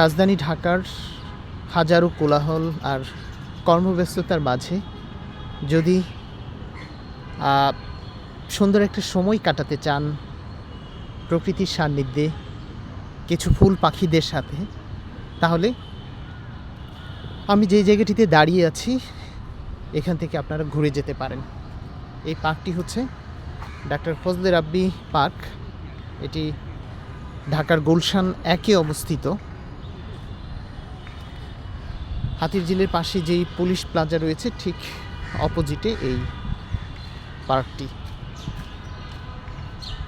রাজধানী ঢাকার হাজারো কোলাহল আর কর্মব্যস্ততার মাঝে যদি সুন্দর একটা সময় কাটাতে চান প্রকৃতির সান্নিধ্যে কিছু ফুল পাখিদের সাথে, তাহলে আমি যে জায়গাটিতে দাঁড়িয়ে আছি, এখান থেকে আপনারা ঘুরে যেতে পারেন। এই পার্কটি হচ্ছে ডাক্তার ফজলে রাব্বি পার্ক। এটি ঢাকার গুলশান একে অবস্থিত। হাতির ঝিলের পাশে যেই পুলিশ প্লাজা রয়েছে, ঠিক অপোজিটে এই পার্কটি।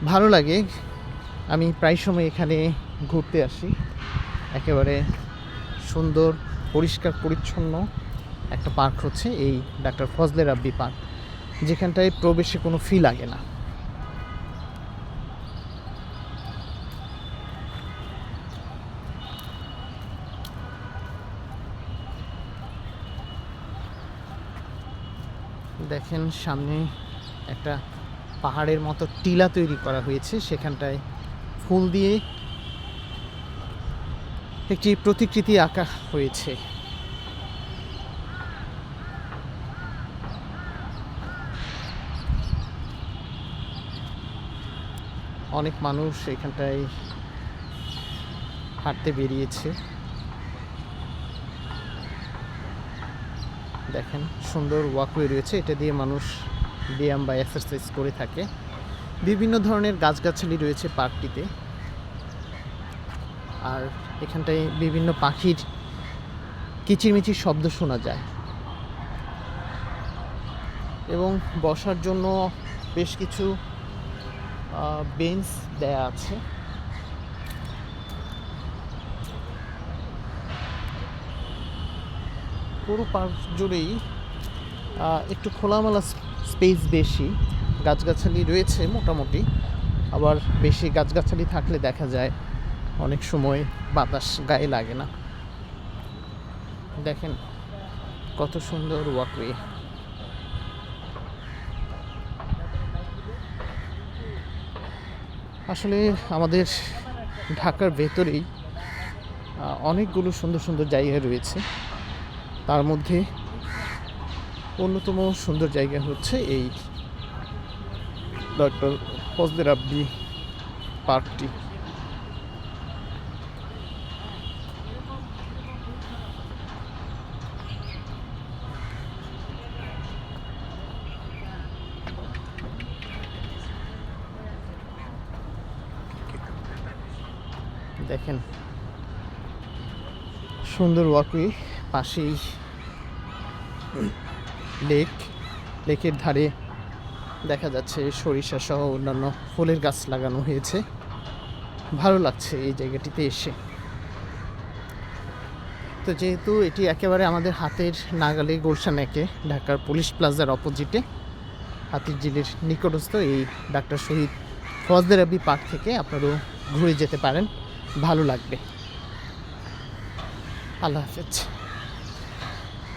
ভালো লাগে। আমি প্রায় সময় এখানে ঘুরতে আসি। একেবারে সুন্দর, পরিষ্কার, পরিচ্ছন্ন একটা পার্ক হচ্ছে এই ডাক্তার ফজলে রাব্বি পার্ক। যেখানটায় প্রবেশে কোনো ফি লাগে না। দেখেন সামনে একটা পাহাড়ের মতো টিলা তৈরি করা হয়েছে। সেখানটায় ফুল দিয়ে একটি প্রতিকৃতি আঁকা হয়েছে। অনেক মানুষ এখানটায় হাঁটতে বেরিয়েছে। দেখেন, সুন্দর ওয়াকওয়ে রয়েছে। এটা দিয়ে মানুষ ব্যায়াম বা এক্সারসাইজ করে থাকে। বিভিন্ন ধরনের গাছগাছালি রয়েছে পার্কটিতে। আর এখানটায় বিভিন্ন পাখির কিচিরমিচির শব্দ শোনা যায়। এবং বসার জন্য বেশ কিছু বেঞ্চ দেয়া আছে। পুরো পার্ক জুড়েই একটু খোলামেলা স্পেস বেশি। গাছগাছালি রয়েছে মোটামুটি। আবার বেশি গাছগাছালি থাকলে দেখা যায় অনেক সময় বাতাস গায়ে লাগে না। দেখেন কত সুন্দর ওয়াকওয়ে আসলে আমাদের ঢাকার ভেতরেই অনেকগুলো সুন্দর সুন্দর জায়গা রয়েছে। তার মধ্যে অন্যতম সুন্দর জায়গা হচ্ছে এই ডক্টর ফজলে রাব্বি পার্কটি। দেখেন, সুন্দর ওয়াকওয়ে পাশেই লেক, লেকের ধারে দেখা যাচ্ছে সরিষা সহ অন্যান্য ফুলের গাছ লাগানো হয়েছে। ভালো লাগছে এই জায়গাটিতে এসে। তো যেহেতু এটি একেবারে আমাদের হাতের নাগালে গুলশান একে, ঢাকার পুলিশ প্লাজার অপোজিটে, হাতির জিলের নিকটস্থ এই ডাক্তার শহীদ ফজদের আবি পার্ক থেকে আপনারাও ঘুরে যেতে পারেন। ভালো লাগবে। আল্লাহ হাফেজ।